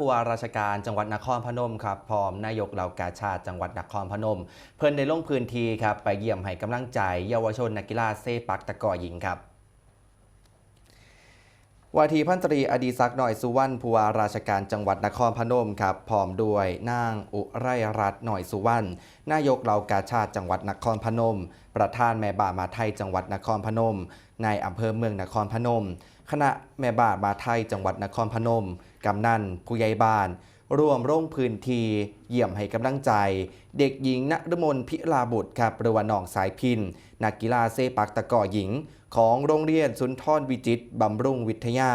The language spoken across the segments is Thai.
ผู้ว่าราชการจังหวัดนครพนมครับพร้อมนายกเหล่ากาชาติจังหวัดนครพนม เพื่อนได้ลงพื้นที่ครับไปเยี่ยมให้กำลังใจเยาวชนนักกีฬาเซปักตะกอหญิงครับ วาทีพันตรีอดีศักดิ์หน่อยสุวรรณผู้ว่าราชการจังหวัดนครพนมครับพร้อมด้วยนางอุไรรัตน์หน่อยสุวรรณนายกเหล่ากาชาติจังหวัดนครพนม ประธานแม่บ้านมาไทยจังหวัดนครพนมในายอำเภอเมืองนครพนม คณะแม่บ้านมาไทยจังหวัดนครพนมกำนันผู้ใหญ่บ้าน ร่วมร่งพื้นทีเยี่ยมให้กำลังใจ เด็กหญิงณรมนพิลาบุตรครับหรือว่าน้องสายพิน นักกีฬาเซปักตะกร้อหญิง ของโรงเรียนสุนทรวิจิตบำรุงวิทยา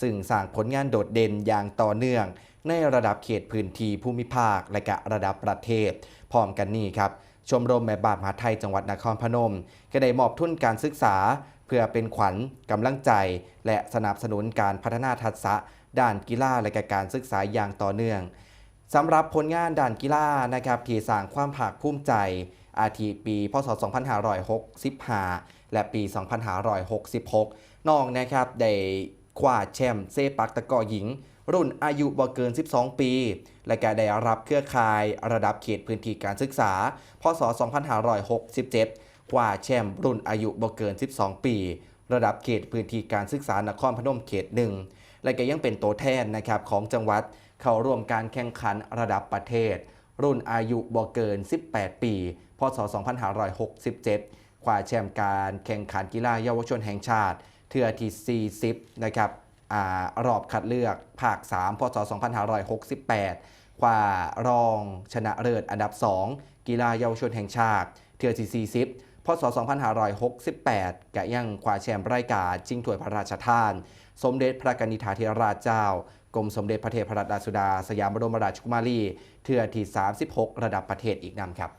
ซึ่งสร้างผลงานโดดเด่นอย่างต่อเนื่อง ในระดับเขตพื้นที่ภูมิภาคและกะระดับประเทศ พร้อมกันนี้ครับชมรมแม่บานมหาไทยจังหวัดนครพนม ก็ได้มอบทุนการศึกษา เพื่อเป็นขวัญกำลังใจ และสนับสนุนการพัฒนาทักษะ ด้านกีฬาและการศึกษาอย่างต่อเนื่องสำหรับผลงานด้านกีฬานะครับที่สร้างความภาคภูมิใจ อาทิปี พศ 2565 และปี 2566 น้องนะครับได้คว้าแชมป์เซปักตะกอหญิง รุ่นอายุบ่เกิน 12 ปี และก็ได้รับเครือข่ายระดับเขตพื้นที่การศึกษา พศ 2567 คว้าแชมป์รุ่นอายุบ่เกิน 12 ปี ระดับเขตพื้นที่การศึกษานครพนมเขตหนึ่งและก็ยังเป็นตัวแทนนะครับของจังหวัดเข้าร่วมการแข่งขันระดับประเทศ รุ่นอายุบ่เกิน 18 ปี พศ 2567 คว้าแชมป์การแข่งขันกีฬาเยาวชนแห่งชาติเทือที่ 40 นะครับอรอบคัดเลือกภาค 3 พศ 2568 คว้ารองชนะเลิศอันดับ 2 กีฬาเยาวชนแห่งชาติเทือที่ 40 พศ 2568 แกยังคว้าแชมป์รายการจิงถ้วยพระราชทาน สมเด็จพระกนิษฐาธิราชเจ้ากรมสมเด็จพระเทพรัตนราชสุดา สยามบรมราชกุมารี เทือที่ 36 ระดับประเทศอีกนำครับ